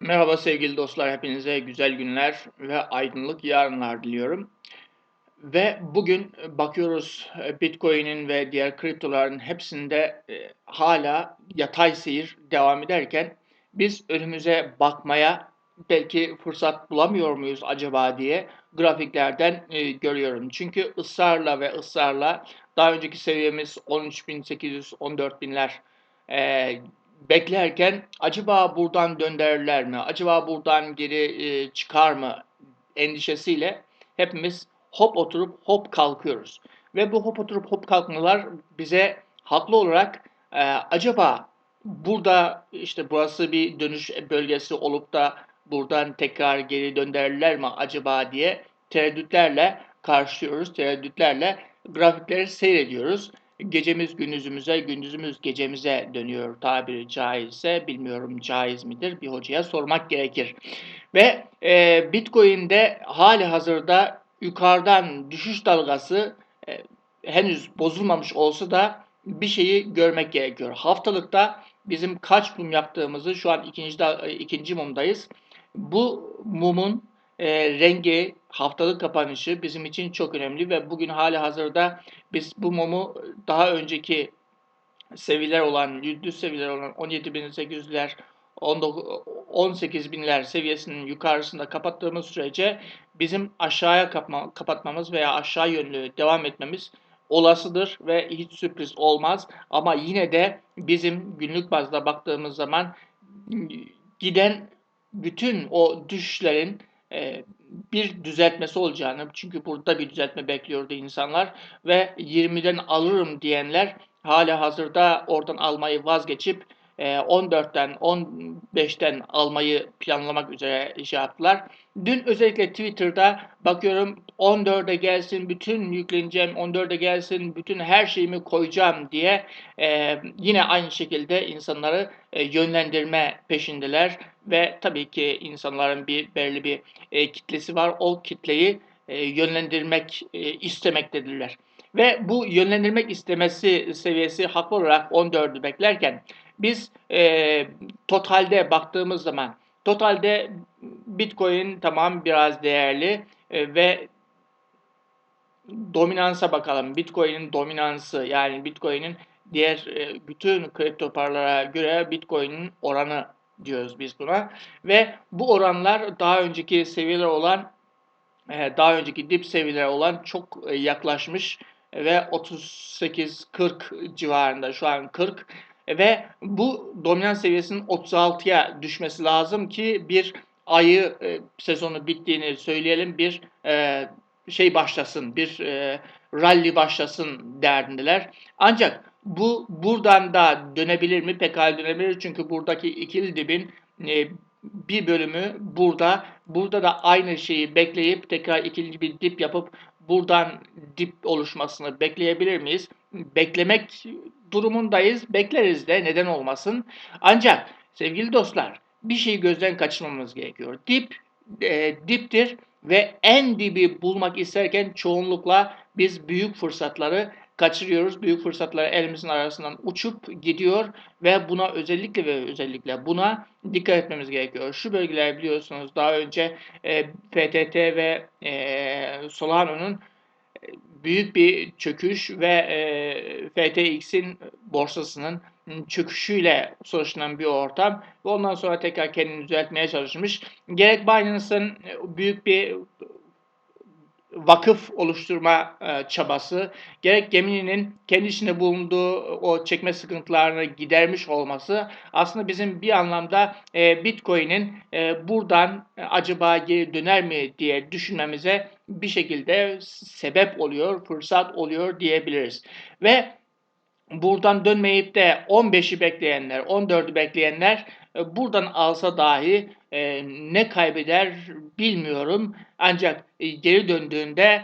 Merhaba sevgili dostlar, hepinize güzel günler ve aydınlık yarınlar diliyorum. Ve bugün bakıyoruz e, Bitcoin'in ve diğer kriptoların hepsinde e, hala yatay seyir devam ederken biz önümüze bakmaya belki fırsat bulamıyor muyuz acaba diye grafiklerden e, görüyorum. Çünkü ısrarla ve ısrarla daha önceki seviyemiz 13.800, 14.000'ler e, beklerken acaba buradan döndürürler mi? Acaba buradan geri e, çıkar mı? endişesiyle hepimiz hop oturup hop kalkıyoruz. Ve bu hop oturup hop kalkmalar bize haklı olarak e, acaba burada işte burası bir dönüş bölgesi olup da buradan tekrar geri döndürürler mi acaba diye tereddütlerle karşılıyoruz. Tereddütlerle grafikleri seyrediyoruz. Gecemiz gündüzümüze, gündüzümüz gecemize dönüyor tabiri caizse. Bilmiyorum caiz midir? Bir hocaya sormak gerekir. Ve e, Bitcoin'de hali hazırda yukarıdan düşüş dalgası e, henüz bozulmamış olsa da bir şeyi görmek gerekiyor. Haftalıkta bizim kaç mum yaptığımızı şu an ikinci, ikinci mumdayız. Bu mumun e, rengi, haftalık kapanışı bizim için çok önemli ve bugün hali hazırda biz bu mumu daha önceki seviyeler olan, düz seviyeler olan 17.800'ler, 18 binler seviyesinin yukarısında kapattığımız sürece bizim aşağıya kapma, kapatmamız veya aşağı yönlü devam etmemiz olasıdır ve hiç sürpriz olmaz. Ama yine de bizim günlük bazda baktığımız zaman giden bütün o düşüşlerin e, bir düzeltmesi olacağını çünkü burada bir düzeltme bekliyordu insanlar ve 20'den alırım diyenler hala hazırda oradan almayı vazgeçip 14'ten e, 15'ten almayı planlamak üzere şey yaptılar. Dün özellikle Twitter'da bakıyorum 14'e gelsin bütün yükleneceğim, 14'e gelsin bütün her şeyimi koyacağım diye e, yine aynı şekilde insanları yönlendirme peşindeler ve tabii ki insanların bir belli bir e, kitlesi var. O kitleyi e, yönlendirmek e, istemektedirler. Ve bu yönlendirmek istemesi seviyesi haklı olarak 14'ü beklerken biz e, totalde baktığımız zaman totalde Bitcoin tamam biraz değerli e, ve dominansa bakalım. Bitcoin'in dominansı yani Bitcoin'in diğer e, bütün kripto paralara göre Bitcoin'in oranı diyoruz biz buna. Ve bu oranlar daha önceki seviyeler olan e, daha önceki dip seviyeler olan çok e, yaklaşmış ve 38-40 civarında şu an 40 ve bu dominans seviyesinin 36'ya düşmesi lazım ki bir ayı e, sezonu bittiğini söyleyelim bir şey başlasın bir rally başlasın derdindeler. Ancak bu buradan da dönebilir mi? Pekala dönebilir çünkü buradaki ikili dibin e, bir bölümü burada. Burada da aynı şeyi bekleyip tekrar ikinci bir dip yapıp buradan dip oluşmasını bekleyebilir miyiz? Beklemek durumundayız. Bekleriz de neden olmasın. Ancak sevgili dostlar bir şeyi gözden kaçırmamamız gerekiyor. Dip e, diptir ve en dibi bulmak isterken çoğunlukla biz büyük fırsatları kaçırıyoruz. Büyük fırsatlar elimizin arasından uçup gidiyor ve buna özellikle ve özellikle buna dikkat etmemiz gerekiyor. Şu bölgeler biliyorsunuz daha önce e, FTT ve e, Solano'nun e, büyük bir çöküş ve e, FTX'in borsasının çöküşüyle sonuçlanan bir ortam. Ve ondan sonra tekrar kendini düzeltmeye çalışmış. Gerek Binance'ın büyük bir vakıf oluşturma e, çabası, gerek geminin kendi bulunduğu o çekme sıkıntılarını gidermiş olması aslında bizim bir anlamda e, Bitcoin'in e, buradan acaba geri döner mi diye düşünmemize bir şekilde sebep oluyor, fırsat oluyor diyebiliriz. Ve buradan dönmeyip de 15'i bekleyenler, 14'ü bekleyenler e, buradan alsa dahi e, ne kaybeder bilmiyorum. Ancak e, geri döndüğünde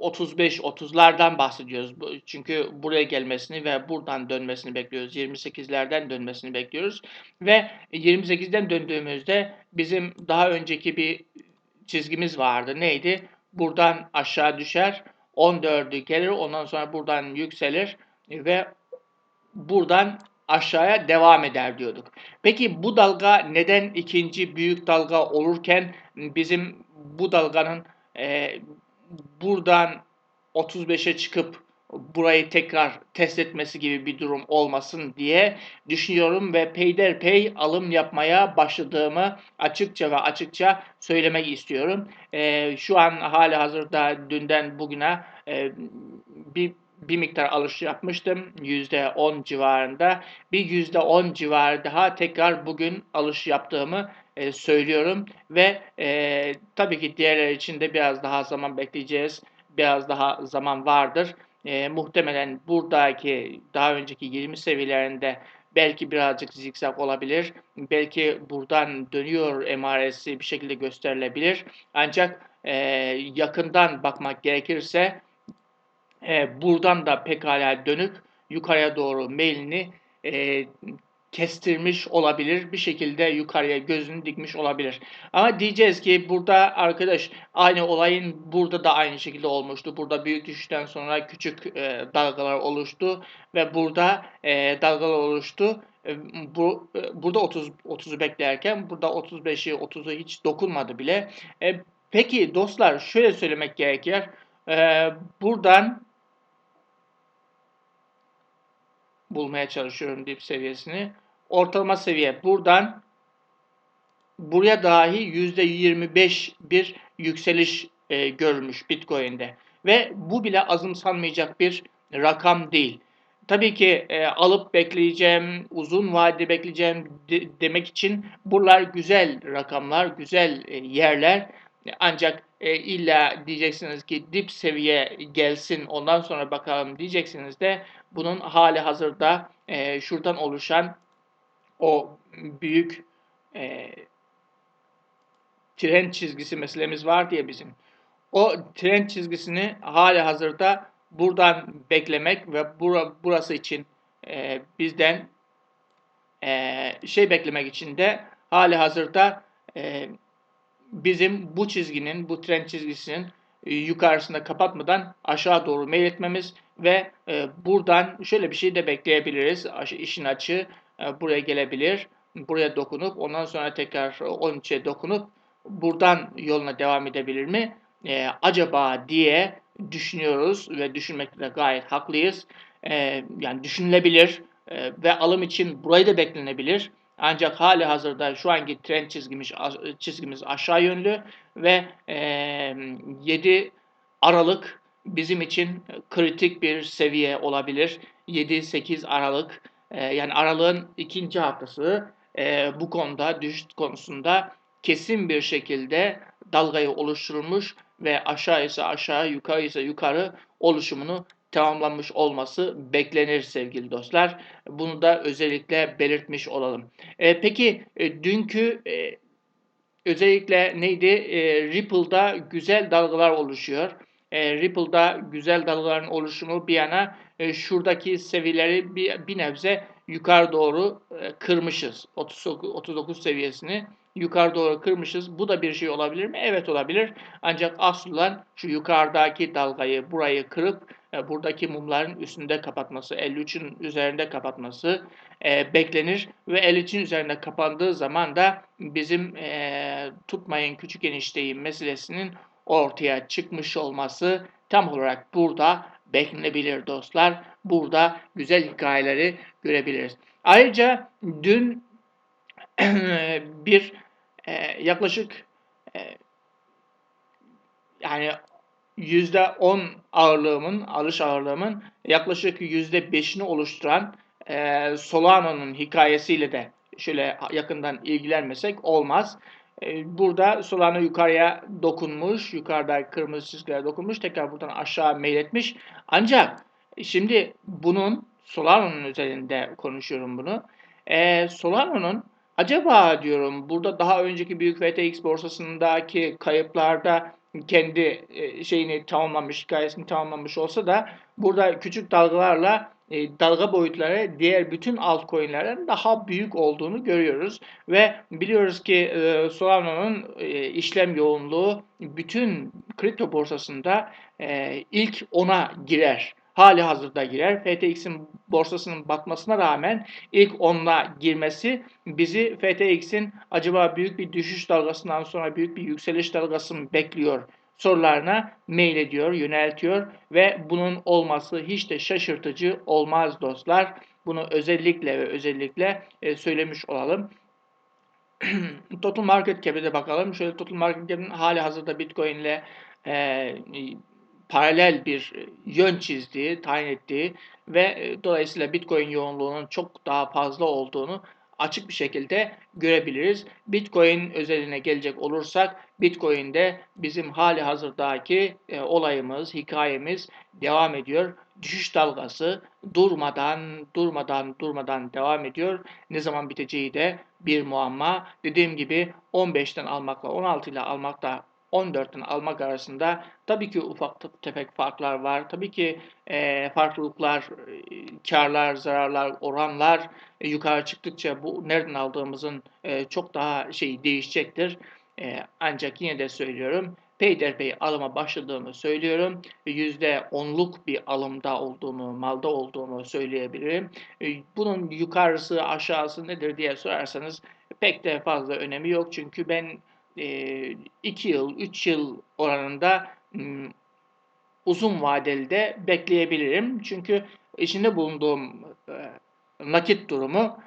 35-30'lardan bahsediyoruz. Çünkü buraya gelmesini ve buradan dönmesini bekliyoruz. 28'lerden dönmesini bekliyoruz. Ve 28'den döndüğümüzde bizim daha önceki bir çizgimiz vardı. Neydi? Buradan aşağı düşer. 14'ü gelir. Ondan sonra buradan yükselir ve buradan aşağıya devam eder diyorduk. Peki bu dalga neden ikinci büyük dalga olurken bizim bu dalganın e, buradan 35'e çıkıp burayı tekrar test etmesi gibi bir durum olmasın diye düşünüyorum ve peyderpey alım yapmaya başladığımı açıkça ve açıkça söylemek istiyorum. E, şu an hali hazırda dünden bugüne e, bir bir miktar alış yapmıştım. %10 civarında. Bir %10 civarı daha tekrar bugün alış yaptığımı e, söylüyorum. Ve e, tabii ki diğerler için de biraz daha zaman bekleyeceğiz. Biraz daha zaman vardır. E, muhtemelen buradaki daha önceki 20 seviyelerinde belki birazcık zikzak olabilir. Belki buradan dönüyor emaresi bir şekilde gösterilebilir. Ancak e, yakından bakmak gerekirse e, buradan da pekala dönüp yukarıya doğru mailini e, kestirmiş olabilir. Bir şekilde yukarıya gözünü dikmiş olabilir. Ama diyeceğiz ki burada arkadaş aynı olayın burada da aynı şekilde olmuştu. Burada büyük düşüşten sonra küçük e, dalgalar oluştu ve burada e, dalgalar oluştu. E, bu e, burada 30 30'u beklerken burada 35'i 30'u hiç dokunmadı bile. E, peki dostlar şöyle söylemek gerekir. E, buradan bulmaya çalışıyorum dip seviyesini. Ortalama seviye buradan buraya dahi %25 bir yükseliş e, görülmüş Bitcoin'de. Ve bu bile azımsanmayacak bir rakam değil. Tabii ki e, alıp bekleyeceğim, uzun vadede bekleyeceğim de, demek için buralar güzel rakamlar, güzel e, yerler. Ancak e, illa diyeceksiniz ki dip seviye gelsin ondan sonra bakalım diyeceksiniz de bunun hali hazırda e, şuradan oluşan o büyük e, tren çizgisi meselemiz var diye bizim. O tren çizgisini hali hazırda buradan beklemek ve bura, burası için e, bizden e, şey beklemek için de hali hazırda e, bizim bu çizginin, bu tren çizgisinin e, yukarısında kapatmadan aşağı doğru meyletmemiz ve e, buradan şöyle bir şey de bekleyebiliriz. İşin açı e, buraya gelebilir. Buraya dokunup ondan sonra tekrar 13'e dokunup buradan yoluna devam edebilir mi? E, acaba diye düşünüyoruz ve düşünmekte de gayet haklıyız. E, yani düşünülebilir e, ve alım için burayı da beklenebilir. Ancak hali hazırda şu anki trend çizgimiz, çizgimiz aşağı yönlü ve e, 7 Aralık bizim için kritik bir seviye olabilir. 7-8 Aralık e, yani Aralık'ın ikinci haftası e, bu konuda düşüş konusunda kesin bir şekilde dalgayı oluşturmuş ve aşağı ise aşağı yukarı ise yukarı oluşumunu tamamlanmış olması beklenir sevgili dostlar. Bunu da özellikle belirtmiş olalım. E, peki e, dünkü e, özellikle neydi? E, Ripple'da güzel dalgalar oluşuyor. E, Ripple'da güzel dalgaların oluşumu bir yana e, şuradaki seviyeleri bir, bir nebze yukarı doğru e, kırmışız. 39, 39 seviyesini yukarı doğru kırmışız. Bu da bir şey olabilir mi? Evet olabilir. Ancak asıl olan şu yukarıdaki dalgayı burayı kırıp e, buradaki mumların üstünde kapatması, 53'ün üzerinde kapatması e, beklenir ve 53'ün üzerinde kapandığı zaman da bizim e, tutmayın küçük enişteyi meselesinin ortaya çıkmış olması tam olarak burada beklenebilir dostlar. Burada güzel hikayeleri görebiliriz. Ayrıca dün bir e, yaklaşık e, yani %10 ağırlığımın, alış ağırlığımın yaklaşık %5'ini oluşturan e, Solano'nun hikayesiyle de şöyle yakından ilgilenmesek olmaz. E, burada Solano yukarıya dokunmuş, yukarıda kırmızı çizgiler dokunmuş, tekrar buradan aşağı meyletmiş. Ancak şimdi bunun Solano'nun üzerinde konuşuyorum bunu. E, Solano'nun acaba diyorum burada daha önceki büyük FTX borsasındaki kayıplarda kendi e, şeyini tamamlamış, hikayesini tamamlamış olsa da burada küçük dalgalarla e, dalga boyutları diğer bütün altcoin'lerden daha büyük olduğunu görüyoruz. Ve biliyoruz ki e, Solano'nun işlem yoğunluğu bütün kripto borsasında ilk ona girer hali hazırda girer. FTX'in borsasının batmasına rağmen ilk 10'la girmesi bizi FTX'in acaba büyük bir düşüş dalgasından sonra büyük bir yükseliş dalgası mı bekliyor sorularına mail ediyor, yöneltiyor ve bunun olması hiç de şaşırtıcı olmaz dostlar. Bunu özellikle ve özellikle e, söylemiş olalım. Total Market Cap'e de bakalım. Şöyle Total Market Cap'in hali hazırda Bitcoin ile e, paralel bir yön çizdiği, tayin ettiği ve e, dolayısıyla Bitcoin yoğunluğunun çok daha fazla olduğunu açık bir şekilde görebiliriz. Bitcoin özeline gelecek olursak Bitcoin'de bizim hali hazırdaki e, olayımız, hikayemiz devam ediyor. Düşüş dalgası durmadan, durmadan, durmadan devam ediyor. Ne zaman biteceği de bir muamma. Dediğim gibi 15'ten almakla 16 ile almakla 14'ten almak arasında tabii ki ufak tefek farklar var. Tabii ki e, farklılıklar, e, karlar, zararlar, oranlar e, yukarı çıktıkça bu nereden aldığımızın e, çok daha şey değişecektir. E, ancak yine de söylüyorum peyderpey alıma başladığımı söylüyorum. %10'luk bir alımda olduğumu, malda olduğumu söyleyebilirim. E, bunun yukarısı aşağısı nedir diye sorarsanız pek de fazla önemi yok. Çünkü ben 2 yıl, 3 yıl oranında uzun vadeli de bekleyebilirim. Çünkü içinde bulunduğum nakit durumu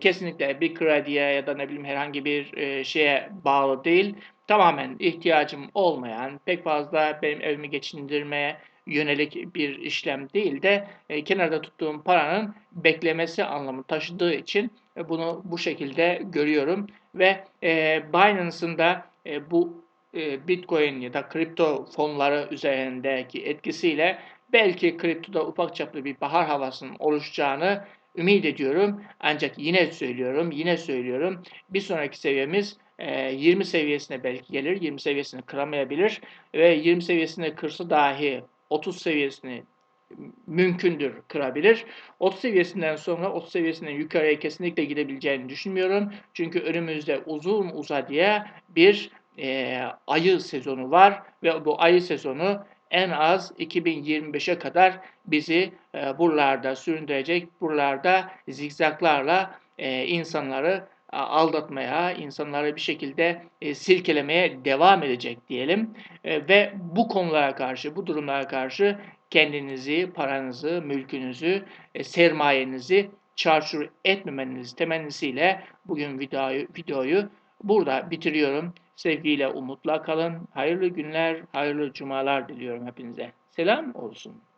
kesinlikle bir krediye ya da ne bileyim herhangi bir şeye bağlı değil. Tamamen ihtiyacım olmayan, pek fazla benim evimi geçindirmeye yönelik bir işlem değil de kenarda tuttuğum paranın beklemesi anlamı taşıdığı için bunu bu şekilde görüyorum ve e, Binance'ın da e, bu e, Bitcoin ya da kripto fonları üzerindeki etkisiyle belki kriptoda ufak çaplı bir bahar havasının oluşacağını ümit ediyorum. Ancak yine söylüyorum, yine söylüyorum. Bir sonraki seviyemiz 20 seviyesine belki gelir. 20 seviyesini kıramayabilir ve 20 seviyesini kırsa dahi 30 seviyesini mümkündür kırabilir. 30 seviyesinden sonra 30 seviyesinden yukarıya kesinlikle gidebileceğini düşünmüyorum. Çünkü önümüzde uzun uzadıya bir e, ayı sezonu var ve bu ayı sezonu en az 2025'e kadar bizi e, buralarda süründürecek, buralarda zigzaklarla e, insanları aldatmaya, insanları bir şekilde e, silkelemeye devam edecek diyelim. E, ve bu konulara karşı, bu durumlara karşı kendinizi, paranızı, mülkünüzü, e, sermayenizi çarçur etmemeniz temennisiyle bugün videoyu, videoyu burada bitiriyorum. Sevgiyle, umutla kalın. Hayırlı günler, hayırlı cumalar diliyorum hepinize. Selam olsun.